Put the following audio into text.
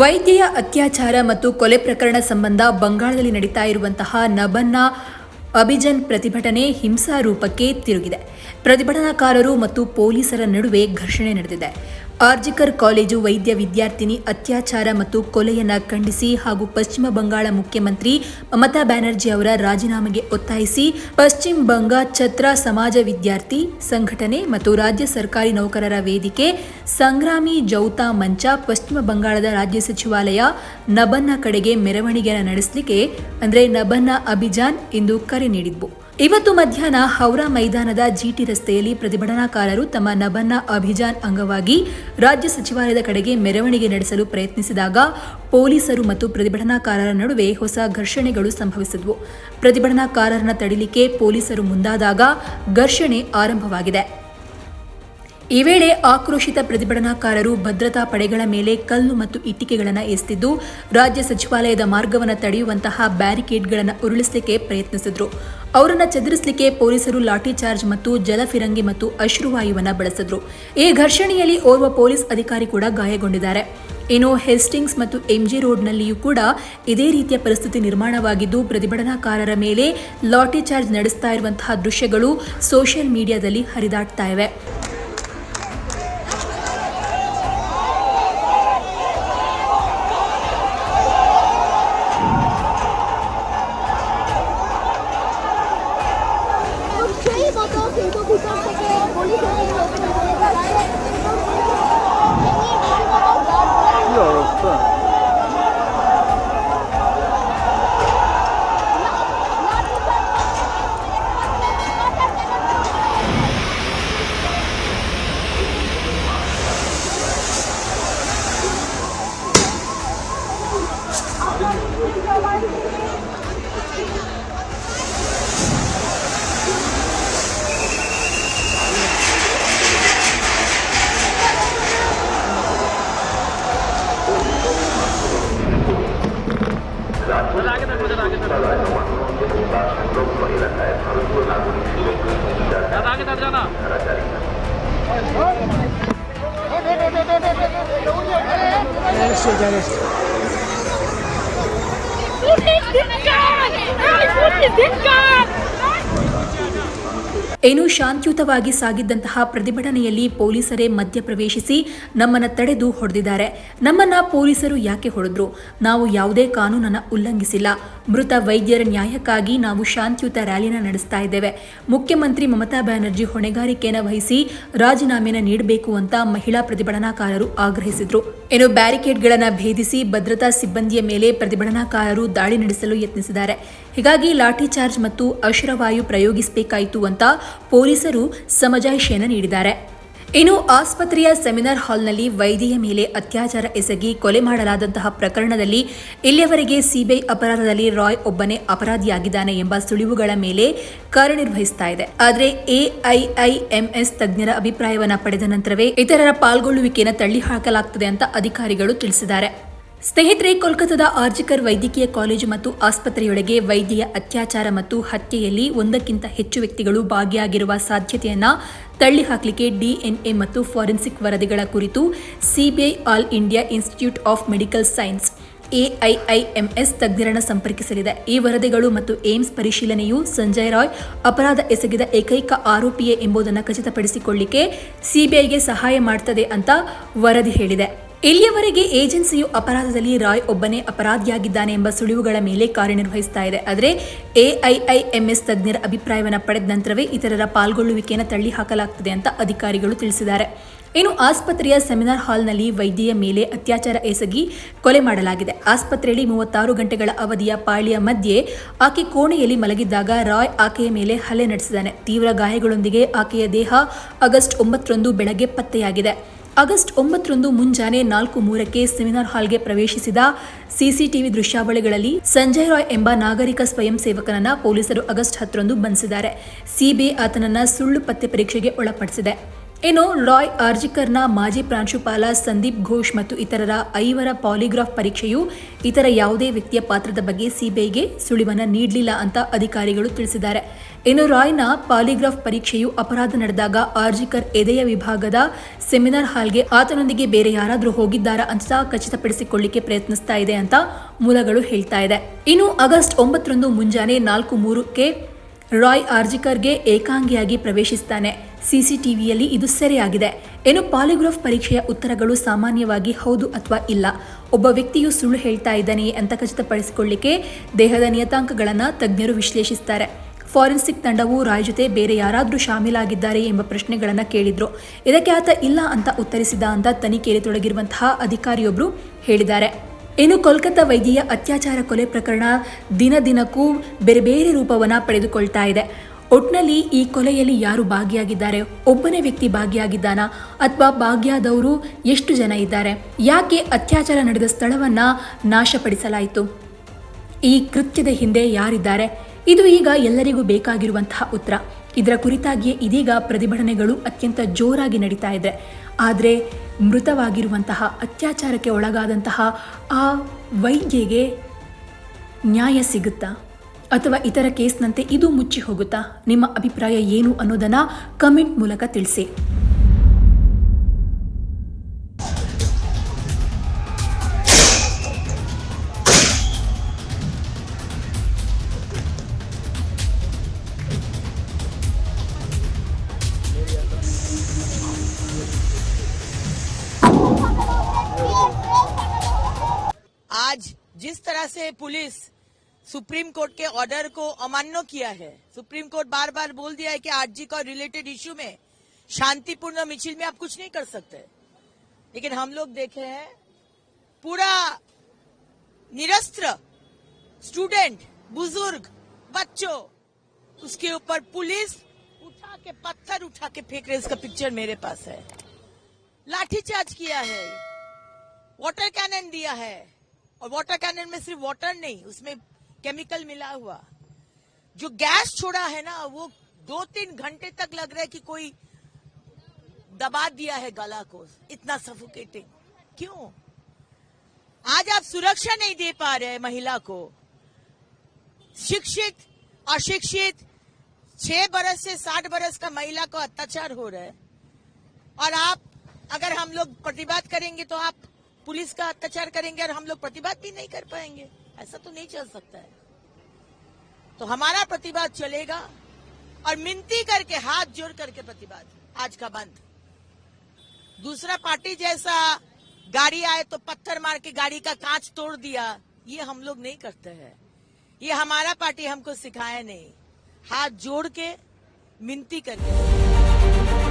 ವೈದ್ಯೆಯ ಅತ್ಯಾಚಾರ ಮತ್ತು ಕೊಲೆ ಪ್ರಕರಣ ಸಂಬಂಧ ಬಂಗಾಳದಲ್ಲಿ ನಡೀತಾ ಇರುವಂತಹ ನಬನ್ನ ಅಭಿಜನ್ ಪ್ರತಿಭಟನೆ ಹಿಂಸಾ ರೂಪಕ್ಕೆ ತಿರುಗಿದೆ. ಪ್ರತಿಭಟನಾಕಾರರು ಮತ್ತು ಪೊಲೀಸರ ನಡುವೆ ಘರ್ಷಣೆ ನಡೆದಿದೆ. ಆರ್ಜಿಕರ್ ಕಾಲೇಜು ವೈದ್ಯ ವಿದ್ಯಾರ್ಥಿನಿ ಅತ್ಯಾಚಾರ ಮತ್ತು ಕೊಲೆಯನ್ನ ಖಂಡಿಸಿ ಹಾಗೂ ಪಶ್ಚಿಮ ಬಂಗಾಳ ಮುಖ್ಯಮಂತ್ರಿ ಮಮತಾ ಬ್ಯಾನರ್ಜಿ ಅವರ ರಾಜೀನಾಮೆಗೆ ಒತ್ತಾಯಿಸಿ ಪಶ್ಚಿಮ ಬಂಗಾಳ ಛತ್ರ ಸಮಾಜ ವಿದ್ಯಾರ್ಥಿ ಸಂಘಟನೆ ಮತ್ತು ರಾಜ್ಯ ಸರ್ಕಾರಿ ನೌಕರರ ವೇದಿಕೆ ಸಂಗ್ರಾಮಿ ಜೌತಾ ಮಂಚ ಪಶ್ಚಿಮ ಬಂಗಾಳದ ರಾಜ್ಯ ಸಚಿವಾಲಯ ನಬನ್ನ ಕಡೆಗೆ ಮೆರವಣಿಗೆಯನ್ನು ನಡೆಸಲಿಕ್ಕೆ, ಅಂದ್ರೆ ನಬನ್ನ ಅಭಿಜಾನ್ ಎಂದು ಕರೆ ನೀಡಿದ್ವು. ಇವತ್ತು ಮಧ್ಯಾಹ್ನ ಹೌರಾ ಮೈದಾನದ ಜಿಟಿ ರಸ್ತೆಯಲ್ಲಿ ಪ್ರತಿಭಟನಾಕಾರರು ತಮ್ಮ ನಬನ್ನ ಅಭಿಜಾನ್ ಅಂಗವಾಗಿ ರಾಜ್ಯ ಸಚಿವಾಲಯದ ಕಡೆಗೆ ಮೆರವಣಿಗೆ ನಡೆಸಲು ಪ್ರಯತ್ನಿಸಿದಾಗ ಪೊಲೀಸರು ಮತ್ತು ಪ್ರತಿಭಟನಾಕಾರರ ನಡುವೆ ಹೊಸ ಘರ್ಷಣೆಗಳು ಸಂಭವಿಸಿದ್ವು. ಪ್ರತಿಭಟನಾಕಾರರನ್ನ ತಡಿಲಿಕ್ಕೆ ಪೊಲೀಸರು ಮುಂದಾದಾಗ ಘರ್ಷಣೆ ಆರಂಭವಾಗಿದೆ. ಈ ವೇಳೆ ಆಕ್ರೋಶಿತ ಪ್ರತಿಭಟನಾಕಾರರು ಭದ್ರತಾ ಪಡೆಗಳ ಮೇಲೆ ಕಲ್ಲು ಮತ್ತು ಇಟ್ಟಿಗೆಗಳನ್ನು ಎಸೆದಿದ್ದು, ರಾಜ್ಯ ಸಚಿವಾಲಯದ ಮಾರ್ಗವನ್ನು ತಡೆಯುವಂತಹ ಬ್ಯಾರಿಕೇಡ್ಗಳನ್ನು ಉರುಳಿಸಲಿಕ್ಕೆ ಪ್ರಯತ್ನಿಸಿದ್ರು. ಅವರನ್ನು ಚದುರಿಸಲಿಕ್ಕೆ ಪೊಲೀಸರು ಲಾಠಿ ಚಾರ್ಜ್ ಮತ್ತು ಜಲಫಿರಂಗಿ ಮತ್ತು ಅಶ್ರುವಾಯುವನ್ನು ಬಳಸಿದ್ರು. ಈ ಘರ್ಷಣೆಯಲ್ಲಿ ಓರ್ವ ಪೊಲೀಸ್ ಅಧಿಕಾರಿ ಕೂಡ ಗಾಯಗೊಂಡಿದ್ದಾರೆ. ಇನ್ನು ಹೆಸ್ಟಿಂಗ್ಸ್ ಮತ್ತು ಎಂಜಿ ರೋಡ್ನಲ್ಲಿಯೂ ಕೂಡ ಇದೇ ರೀತಿಯ ಪರಿಸ್ಥಿತಿ ನಿರ್ಮಾಣವಾಗಿದ್ದು, ಪ್ರತಿಭಟನಾಕಾರರ ಮೇಲೆ ಲಾಠಿ ಚಾರ್ಜ್ ನಡೆಸ್ತಾ ಇರುವಂತಹ ದೃಶ್ಯಗಳು ಸೋಷಿಯಲ್ ಮೀಡಿಯಾದಲ್ಲಿ ಹರಿದಾಡ್ತಾ ಇವೆ. বিদ্যালয় নবান্ন এবং তার সংলগ্ন এলাকায় ভারতীয় নাগরিক সুরক্ষা সংহিতার ধারা জারি What is this guy? What is this guy? ಏನು ಶಾಂತಿಯುತವಾಗಿ ಸಾಗಿದ್ದಂತಹ ಪ್ರತಿಭಟನೆಯಲ್ಲಿ ಪೊಲೀಸರೇ ಮಧ್ಯಪ್ರವೇಶಿಸಿ ನಮ್ಮನ್ನ ತಡೆದು ಹೊಡೆದಿದ್ದಾರೆ. ನಮ್ಮನ್ನ ಪೊಲೀಸರು ಯಾಕೆ ಹೊಡೆದ್ರು? ನಾವು ಯಾವುದೇ ಕಾನೂನನ್ನ ಉಲ್ಲಂಘಿಸಿಲ್ಲ. ಮೃತ ವೈದ್ಯರ ನ್ಯಾಯಕ್ಕಾಗಿ ನಾವು ಶಾಂತಿಯುತ ರ್ಯಾಲಿನ ನಡೆಸ್ತಾ ಇದ್ದೇವೆ. ಮುಖ್ಯಮಂತ್ರಿ ಮಮತಾ ಬ್ಯಾನರ್ಜಿ ಹೊಣೆಗಾರಿಕೆಯನ್ನು ವಹಿಸಿ ರಾಜೀನಾಮೆನ ನೀಡಬೇಕು ಅಂತ ಮಹಿಳಾ ಪ್ರತಿಭಟನಾಕಾರರು ಆಗ್ರಹಿಸಿದ್ರು. ಏನು ಬ್ಯಾರಿಕೇಡ್ಗಳನ್ನು ಭೇದಿಸಿ ಭದ್ರತಾ ಸಿಬ್ಬಂದಿಯ ಮೇಲೆ ಪ್ರತಿಭಟನಾಕಾರರು ದಾಳಿ ನಡೆಸಲು ಯತ್ನಿಸಿದ್ದಾರೆ. ಹೀಗಾಗಿ ಲಾಠಿ ಚಾರ್ಜ್ ಮತ್ತು ಅಶ್ರವಾಯು ಪ್ರಯೋಗಿಸಬೇಕಾಯಿತು ಅಂತ ಪೊಲೀಸರು ಸಮಜಾಯಿಷಿಯನ್ನು ನೀಡಿದ್ದಾರೆ. ಇನ್ನು ಆಸ್ಪತ್ರೆಯ ಸೆಮಿನಾರ್ ಹಾಲ್ನಲ್ಲಿ ವೈದ್ಯೆಯ ಮೇಲೆ ಅತ್ಯಾಚಾರ ಎಸಗಿ ಕೊಲೆ ಮಾಡಲಾದಂತಹ ಪ್ರಕರಣದಲ್ಲಿ ಇಲ್ಲಿಯವರೆಗೆ ಸಿಬಿಐ ಅಪರಾಧದಲ್ಲಿ ರಾಯ್ ಒಬ್ಬನೇ ಅಪರಾಧಿಯಾಗಿದ್ದಾನೆ ಎಂಬ ಸುಳಿವುಗಳ ಮೇಲೆ ಕಾರ್ಯನಿರ್ವಹಿಸ್ತಾ ಇದೆ. ಆದರೆ ಎಐಐಎಂಎಸ್ ತಜ್ಞರ ಅಭಿಪ್ರಾಯವನ್ನು ಪಡೆದ ನಂತರವೇ ಇತರರ ಪಾಲ್ಗೊಳ್ಳುವಿಕೆಯನ್ನು ತಳ್ಳಿ ಹಾಕಲಾಗ್ತದೆ ಅಂತ ಅಧಿಕಾರಿಗಳು ತಿಳಿಸಿದ್ದಾರೆ. ಸ್ನೇಹಿತರೆ, ಕೋಲ್ಕತ್ತಾದ ಆರ್ಜಿಕರ್ ವೈದ್ಯಕೀಯ ಕಾಲೇಜು ಮತ್ತು ಆಸ್ಪತ್ರೆಯೊಳಗೆ ವೈದ್ಯೆಯ ಅತ್ಯಾಚಾರ ಮತ್ತು ಹತ್ಯೆಯಲ್ಲಿ ಒಂದಕ್ಕಿಂತ ಹೆಚ್ಚು ವ್ಯಕ್ತಿಗಳು ಭಾಗಿಯಾಗಿರುವ ಸಾಧ್ಯತೆಯನ್ನು ತಳ್ಳಿ ಹಾಕಲಿಕ್ಕೆ ಡಿಎನ್ಎ ಮತ್ತು ಫಾರೆನ್ಸಿಕ್ ವರದಿಗಳ ಕುರಿತು CBI all India institute of medical science AIIMS ತಜ್ಞರನ್ನು ಸಂಪರ್ಕಿಸಲಿದೆ. ಈ ವರದಿಗಳು ಮತ್ತು ಏಮ್ಸ್ ಪರಿಶೀಲನೆಯು ಸಂಜಯ್ ರಾಯ್ ಅಪರಾಧ ಎಸಗಿದ ಏಕೈಕ ಆರೋಪಿಯೇ ಎಂಬುದನ್ನು ಖಚಿತಪಡಿಸಿಕೊಳ್ಳಿಕ್ಕೆ ಸಿಬಿಐಗೆ ಸಹಾಯ ಮಾಡ್ತದೆ ಅಂತ ವರದಿ ಹೇಳಿದೆ. ಇಲ್ಲಿಯವರೆಗೆ ಏಜೆನ್ಸಿಯು ಅಪರಾಧದಲ್ಲಿ ರಾಯ್ ಒಬ್ಬನೇ ಅಪರಾಧಿಯಾಗಿದ್ದಾನೆ ಎಂಬ ಸುಳಿವುಗಳ ಮೇಲೆ ಕಾರ್ಯನಿರ್ವಹಿಸ್ತಾ ಇದೆ. ಆದರೆ ಎಐಐಎಂಎಸ್ ತಜ್ಞರ ಅಭಿಪ್ರಾಯವನ್ನು ಪಡೆದ ನಂತರವೇ ಇತರರ ಪಾಲ್ಗೊಳ್ಳುವಿಕೆಯನ್ನು ತಳ್ಳಿ ಹಾಕಲಾಗ್ತದೆ ಅಂತ ಅಧಿಕಾರಿಗಳು ತಿಳಿಸಿದ್ದಾರೆ. ಇನ್ನು ಆಸ್ಪತ್ರೆಯ ಸೆಮಿನಾರ್ ಹಾಲ್ನಲ್ಲಿ ವೈದ್ಯೆಯ ಮೇಲೆ ಅತ್ಯಾಚಾರ ಎಸಗಿ ಕೊಲೆ ಮಾಡಲಾಗಿದೆ. ಆಸ್ಪತ್ರೆಯಲ್ಲಿ ಮೂವತ್ತಾರು ಗಂಟೆಗಳ ಅವಧಿಯ ಪಾಳಿಯ ಮಧ್ಯೆ ಆಕೆ ಕೋಣೆಯಲ್ಲಿ ಮಲಗಿದ್ದಾಗ ರಾಯ್ ಆಕೆಯ ಮೇಲೆ ಹಲ್ಲೆ ನಡೆಸಿದ್ದಾನೆ. ತೀವ್ರ ಗಾಯಗಳೊಂದಿಗೆ ಆಕೆಯ ದೇಹ ಆಗಸ್ಟ್ ಒಂಬತ್ತರಂದು ಬೆಳಗ್ಗೆ ಪತ್ತೆಯಾಗಿದೆ. ಆಗಸ್ಟ್ ಒಂಬತ್ತರಂದು ಮುಂಜಾನೆ ನಾಲ್ಕು ಮೂರಕ್ಕೆ ಸೆಮಿನಾರ್ ಹಾಲ್ಗೆ ಪ್ರವೇಶಿಸಿದ ಸಿಸಿಟಿವಿ ದೃಶ್ಯಾವಳಿಗಳಲ್ಲಿ ಸಂಜಯ್ ರಾಯ್ ಎಂಬ ನಾಗರಿಕ ಸ್ವಯಂ ಸೇವಕನನ್ನ ಪೊಲೀಸರು ಆಗಸ್ಟ್ ಹತ್ತರಂದು ಬಂಧಿಸಿದ್ದಾರೆ. ಸಿಬಿಐ ಆತನನ್ನ ಸುಳ್ಳು ಪತ್ತೆ ಪರೀಕ್ಷೆಗೆ ಒಳಪಡಿಸಿದೆ. ಇನ್ನು ರಾಯ್ ಆರ್ಜಿಕರ್ನ ಮಾಜಿ ಪ್ರಾಂಶುಪಾಲ ಸಂದೀಪ್ ಘೋಷ್ ಮತ್ತು ಇತರರ ಐವರ ಪಾಲಿಗ್ರಾಫ್ ಪರೀಕ್ಷೆಯು ಇತರ ಯಾವುದೇ ವ್ಯಕ್ತಿಯ ಪಾತ್ರದ ಬಗ್ಗೆ ಸಿಬಿಐಗೆ ಸುಳಿವನ್ನು ನೀಡಲಿಲ್ಲ ಅಂತ ಅಧಿಕಾರಿಗಳು ತಿಳಿಸಿದ್ದಾರೆ. ಇನ್ನು ರಾಯ್ನ ಪಾಲಿಗ್ರಾಫ್ ಪರೀಕ್ಷೆಯು ಅಪರಾಧ ನಡೆದಾಗ ಆರ್ಜಿಕರ್ ಎದೆಯ ವಿಭಾಗದ ಸೆಮಿನಾರ್ ಹಾಲ್ಗೆ ಆತನೊಂದಿಗೆ ಬೇರೆ ಯಾರಾದರೂ ಹೋಗಿದ್ದಾರಾ ಅಂತ ಖಚಿತಪಡಿಸಿಕೊಳ್ಳಿಕ್ಕೆ ಪ್ರಯತ್ನಿಸ್ತಾ ಇದೆ ಅಂತ ಮೂಲಗಳು ಹೇಳ್ತಾ ಇದೆ. ಇನ್ನು ಆಗಸ್ಟ್ ಒಂಬತ್ತರಂದು ಮುಂಜಾನೆ ನಾಲ್ಕು ಮೂರಕ್ಕೆ ರಾಯ್ ಆರ್ಜಿಕರ್ಗೆ ಏಕಾಂಗಿಯಾಗಿ ಪ್ರವೇಶಿಸ್ತಾನೆ. ಸಿಸಿಟಿವಿಯಲ್ಲಿ ಇದು ಸೆರೆಯಾಗಿದೆ. ಏನು ಪಾಲಿಗ್ರಾಫ್ ಪರೀಕ್ಷೆಯ ಉತ್ತರಗಳು ಸಾಮಾನ್ಯವಾಗಿ ಹೌದು ಅಥವಾ ಇಲ್ಲ? ಒಬ್ಬ ವ್ಯಕ್ತಿಯು ಸುಳ್ಳು ಹೇಳ್ತಾ ಇದ್ದಾನೆಯೇ ಅಂತ ಖಚಿತಪಡಿಸಿಕೊಳ್ಳಿಕ್ಕೆ ದೇಹದ ನಿಯತಾಂಕಗಳನ್ನು ತಜ್ಞರು ವಿಶ್ಲೇಷಿಸ್ತಾರೆ. ಫಾರೆನ್ಸಿಕ್ ತಂಡವು ರಾಯ್ ಜೊತೆ ಬೇರೆ ಯಾರಾದರೂ ಶಾಮೀಲಾಗಿದ್ದಾರೆ ಎಂಬ ಪ್ರಶ್ನೆಗಳನ್ನು ಕೇಳಿದ್ರು. ಇದಕ್ಕೆ ಆತ ಇಲ್ಲ ಅಂತ ಉತ್ತರಿಸಿದ ಅಂತ ತನಿಖೆಯಲ್ಲಿ ತೊಡಗಿರುವಂತಹ ಅಧಿಕಾರಿಯೊಬ್ಬರು ಹೇಳಿದ್ದಾರೆ. ಇನ್ನು ಕೋಲ್ಕತ್ತಾ ವೈದ್ಯೆಯ ಅತ್ಯಾಚಾರ ಕೊಲೆ ಪ್ರಕರಣ ದಿನ ದಿನಕ್ಕೂ ಬೇರೆ ಬೇರೆ ರೂಪವನ್ನು ಪಡೆದುಕೊಳ್ತಾ ಇದೆ. ಒಟ್ನಲ್ಲಿ ಈ ಕೊಲೆಯಲ್ಲಿ ಯಾರು ಭಾಗಿಯಾಗಿದ್ದಾರೆ? ಒಬ್ಬನೇ ವ್ಯಕ್ತಿ ಭಾಗಿಯಾಗಿದ್ದಾನಾ? ಅಥವಾ ಭಾಗಿಯಾದವರು ಎಷ್ಟು ಜನ ಇದ್ದಾರೆ? ಯಾಕೆ ಅತ್ಯಾಚಾರ ನಡೆದ ಸ್ಥಳವನ್ನು ನಾಶಪಡಿಸಲಾಯಿತು? ಈ ಕೃತ್ಯದ ಹಿಂದೆ ಯಾರಿದ್ದಾರೆ? ಇದು ಈಗ ಎಲ್ಲರಿಗೂ ಬೇಕಾಗಿರುವಂತಹ ಉತ್ತರ. ಇದರ ಕುರಿತಾಗಿಯೇ ಇದೀಗ ಪ್ರತಿಭಟನೆಗಳು ಅತ್ಯಂತ ಜೋರಾಗಿ ನಡೀತಾ ಇದೆ. ಆದರೆ ಮೃತವಾಗಿರುವಂತಹ ಅತ್ಯಾಚಾರಕ್ಕೆ ಒಳಗಾದಂತಹ ಆ ವೈದ್ಯೆಗೆ ನ್ಯಾಯ ಸಿಗುತ್ತಾ? ಅಥವಾ ಇತರ ಕೇಸ್ನಂತೆ ಇದು ಮುಚ್ಚಿ ಹೋಗುತ್ತಾ? ನಿಮ್ಮ ಅಭಿಪ್ರಾಯ ಏನು ಅನ್ನೋದನ್ನು ಕಮೆಂಟ್ ಮೂಲಕ ತಿಳಿಸಿ. तरह से पुलिस सुप्रीम कोर्ट के ऑर्डर को अमान्य किया है। सुप्रीम कोर्ट बार बार बोल दिया है कि आरजी का रिलेटेड इश्यू में शांतिपूर्ण मिचिल में आप कुछ नहीं कर सकते। लेकिन हम लोग देखे हैं, पूरा निरस्त्र स्टूडेंट बुज़ुर्ग, बच्चों, उसके ऊपर पुलिस उठा के पत्थर उठा के फेंक रहे इसका पिक्चर मेरे पास है। लाठीचार्ज किया है। वाटर कैनन दिया है। और वाटर कैनन में सिर्फ़ वाटर नहीं, उसमें केमिकल मिला हुआ। जो गैस छोड़ा है ना, वो दो तीन घंटे तक लग रहा है कि कोई दबा दिया है गला को, इतना सफोकेटिंग क्यों? आज आप सुरक्षा नहीं दे पा रहे महिला को। शिक्षित, अशिक्षित, छह बरस से साठ बरस का महिला को अत्याचार हो रहा है। और आप, अगर हम लोग प्रतिवाद करेंगे तो आप पुलिस का अत्याचार करेंगे और हम लोग प्रतिवाद भी नहीं कर पाएँगे। ऐसा तो नहीं चल सकता है। तो हमारा प्रतिवाद चलेगा और मिनती करके, हाथ जोड़ करके प्रतिवाद। आज का बंद। दूसरा पार्टी जैसा गाड़ी आए तो पत्थर मार के गाड़ी का कांच तोड़ दिया, ये हम लोग नहीं करते हैं। ये हमारा पार्टी हमको सिखाया नहीं। हाथ जोड़ के मिनती करके।